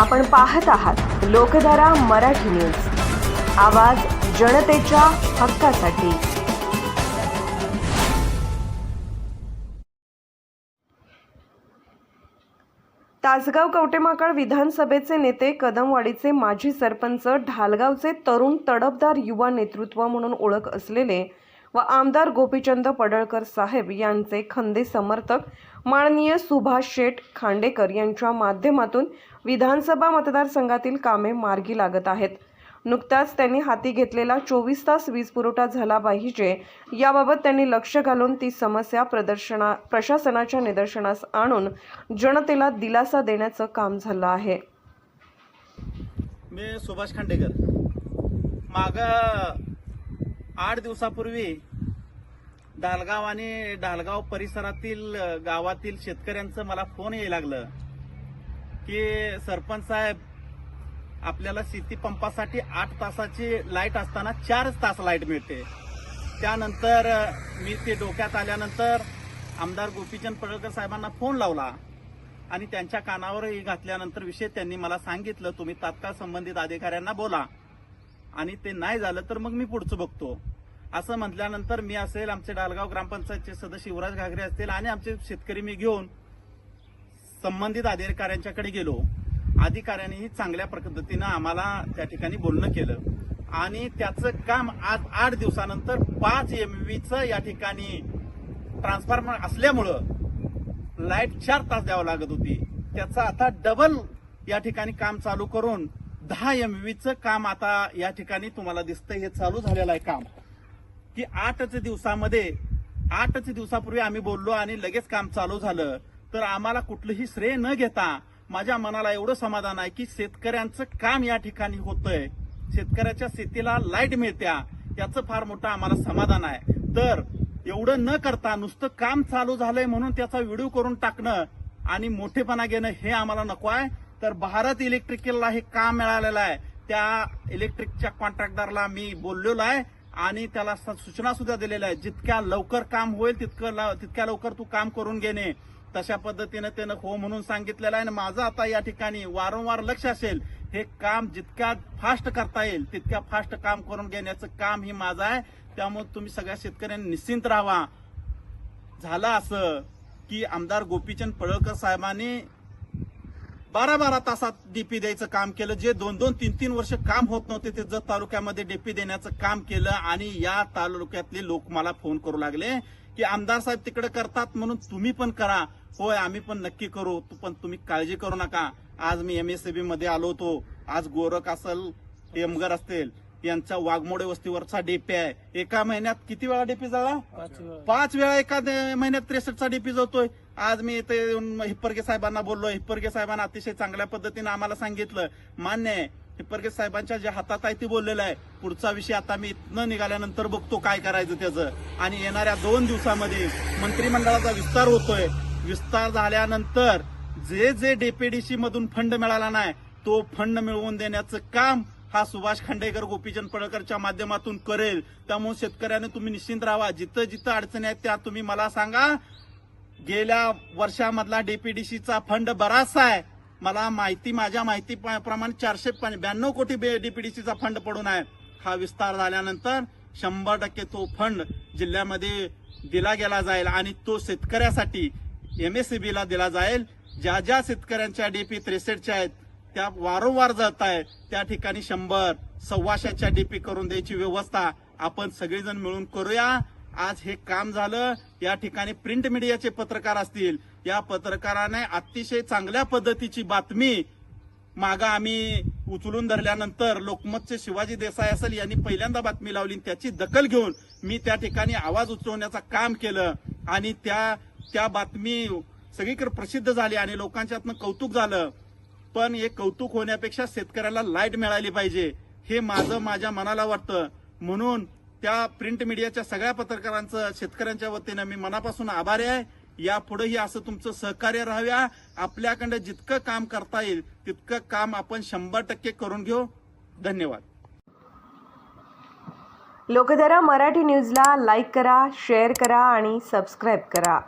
आपण पाहत आहात लोकधारा मराठी न्यूज. आवाज जनतेच्या हक्कासाठी. तासगाव कवटेमाकळ विधानसभेचे नेते कदमवाडीचे माजी सरपंच ढालगावचे तरुण तडफदार युवा नेतृत्व म्हणून ओळख असलेले व आमदार गोपीचंद पडळकर साहेब यांचे खंदे समर्थक माननीय सुभाष शेठ खांडेकर यांच्या माध्यमातून विधानसभा मतदारसंघातील कामे मार्गी लागत आहेत. नुकताच त्यांनी हाती घेतलेला चोवीस तास वीज पुरवठा झाला पाहिजे याबाबत त्यांनी लक्ष घालून ती समस्या प्रदर्शना प्रशासनाच्या निदर्शनास आणून जनतेला दिलासा देण्याचं काम झालं आहे. मी सुभाष खांडेकर. माग आठ दिवसापूर्वी डालगाव आणि डालगाव परिसरातील गावातील शेतकऱ्यांचं मला फोन यायला लागलं की सरपंच साहेब आपल्याला शेती पंपासाठी आठ तासाची लाइट असताना चारच तास लाइट मिळते. त्यानंतर मी ते डोक्यात आल्यानंतर आमदार गोपीचंद पडळकर साहेबांना फोन लावला आणि त्यांच्या कानावरही घातल्यानंतर विषय त्यांनी मला सांगितलं तुम्ही तात्काळ संबंधित अधिकाऱ्यांना बोला. आणि ते नाही झालं तर मग मी पुढचं बघतो. असं म्हटल्यानंतर मी असेल आमचे डालगाव ग्रामपंचायतचे सदस्य युवराज घागरे असतील आणि आमचे शेतकरी मी घेऊन संबंधित अधिकाऱ्यांच्याकडे गेलो. अधिकाऱ्यांनीही चांगल्या पद्धतीनं आम्हाला त्या ठिकाणी बोलणं केलं. आणि त्याचं काम आज आठ दिवसानंतर पाच एमव्हीचं या ठिकाणी ट्रान्सफॉर्मर असल्यामुळं लाइट चार तास द्यावं लागत होती. त्याचं आता डबल या ठिकाणी काम चालू करून दहा एमव्हीचं काम आता या ठिकाणी तुम्हाला दिसतंय हे चालू झालेलं आहे काम. की आठच दिवसामध्ये आठच दिवसापूर्वी आम्ही बोललो आणि लगेच काम चालू झालं. तर आम्हाला कुठलंही श्रेय न घेता माझ्या मनाला एवढं समाधान आहे की शेतकऱ्यांचं काम या ठिकाणी होतंय. शेतकऱ्याच्या शेतीला लाइट मिळत्या याचं फार मोठं आम्हाला समाधान आहे. तर एवढं न करता नुसतं काम चालू झालंय म्हणून त्याचा व्हिडिओ करून टाकणं आणि मोठेपणा घेणं हे आम्हाला नको आहे. तर भारत इलेक्ट्रिकलला हे काम मिळालेलं आहे. त्या इलेक्ट्रिकच्या कॉन्ट्रॅक्टरला मी बोललेलो आहे. आणि त्याला स- सूचना सुद्धा दिलेल्या आहेत. जितक्या लवकर काम होईल तितकं तितक्या लवकर तू काम करून घेणे. तशा पद्धतीनं त्यानं हो म्हणून सांगितलेलं आहे. आणि माझं आता या ठिकाणी वारंवार लक्ष असेल हे काम जितक्या फास्ट करता येईल तितक्या फास्ट काम करून घेण्याचं काम ही माझं आहे. त्यामुळे तुम्ही सगळ्या शेतकऱ्यांनी निश्चिंत राहा. झालं असं की आमदार गोपीचंद पडळकर साहेबांनी बारा बारा तासात डीपी द्यायचं काम केलं. जे दोन दोन तीन तीन वर्ष काम होत नव्हते ते जत तालुक्यामध्ये डीपी देण्याचं काम केलं आणि या तालुक्यातले लोक मला फोन करू लागले की आमदार साहेब तिकडे करतात म्हणून तुम्ही पण करा. होय आम्ही पण नक्की करू. तू पण तुम्ही काळजी करू नका. आज मी एमएससीबी मध्ये आलो होतो. आज गोरख असेल टेमगर असतील. यांचा वाघमोडे वस्तीवरचा डीपी आहे. एका महिन्यात किती वेळा डीपी जळला? पाच वेळा. एका महिन्यात त्रेसष्टचा डीपी जळतोय. आज मी इथे येऊन हिप्परगे साहेबांना बोललो हिप्परगे साहेबांना अतिशय चांगल्या पद्धतीने आम्हाला सांगितलं. मान्य आहे हिप्परगे साहेबांच्या ज्या हातात आहे ते बोललेलं आहे. पुढचा विषय आता मी इथनं निघाल्यानंतर बघतो काय करायचं त्याचं. आणि येणाऱ्या दोन दिवसामध्ये मंत्रिमंडळाचा विस्तार होतोय. विस्तार झाल्यानंतर जे जे डीपीडीसी मधून फंड मिळाला नाही तो फंड मिळवून देण्याचं काम हा सुभाष खांडेकर गोपीचंद पडळकरच्या माध्यमातून करेल. त्यामुळे शेतकऱ्याने तुम्ही निश्चिंत राहा. जिथं जिथं अडचणी आहेत त्या तुम्ही मला सांगा. गेल्या वर्षामधला डीपीडीसीचा फंड बराचसा आहे. मला माहिती माझ्या माहिती प्रमाणे चारशे ब्याण्णव कोटी डीपीडीसीचा फंड पडून आहे. हा विस्तार झाल्यानंतर शंभर टक्के तो फंड जिल्ह्यामध्ये दिला गेला जाईल आणि तो शेतकऱ्यासाठी एमएससीबीला दिला जाईल. ज्या ज्या शेतकऱ्यांच्या डीपी त्रेसष्टच्या आहेत त्या वारंवार जात आहेत त्या ठिकाणी शंभर सव्वाशेच्या डीपी करून द्यायची व्यवस्था आपण सगळेजण मिळून करूया. आज हे काम झालं या ठिकाणी प्रिंट मीडियाचे पत्रकार असतील. या पत्रकाराने अतिशय चांगल्या पद्धतीची बातमी मागा आम्ही उचलून धरल्यानंतर लोकमतचे शिवाजी देसाई असेल यांनी पहिल्यांदा बातमी लावली आणि त्याची दखल घेऊन मी त्या ठिकाणी आवाज उचलवण्याचं काम केलं. आणि त्या त्या बातमी सगळीकडे प्रसिद्ध झाली आणि लोकांच्यातनं कौतुक झालं. पण हे कौतुक होण्यापेक्षा शेतकऱ्याला लाइट मिळाली पाहिजे हे माझं माझ्या मनाला वाटतं. म्हणून त्या प्रिंट मीडियाच्या सगळ्या पत्रकारांचं शेतकऱ्यांच्या वतीनं मी मनापासून आभारी आहे. यापुढेही असं तुमचं सहकार्य राहाव्या. आपल्याकडे जितकं काम करता येईल तितकं काम आपण शंभर टक्के करून घेऊ. धन्यवाद. लोकधारा मराठी न्यूजला लाईक करा शेअर करा आणि सबस्क्राईब करा.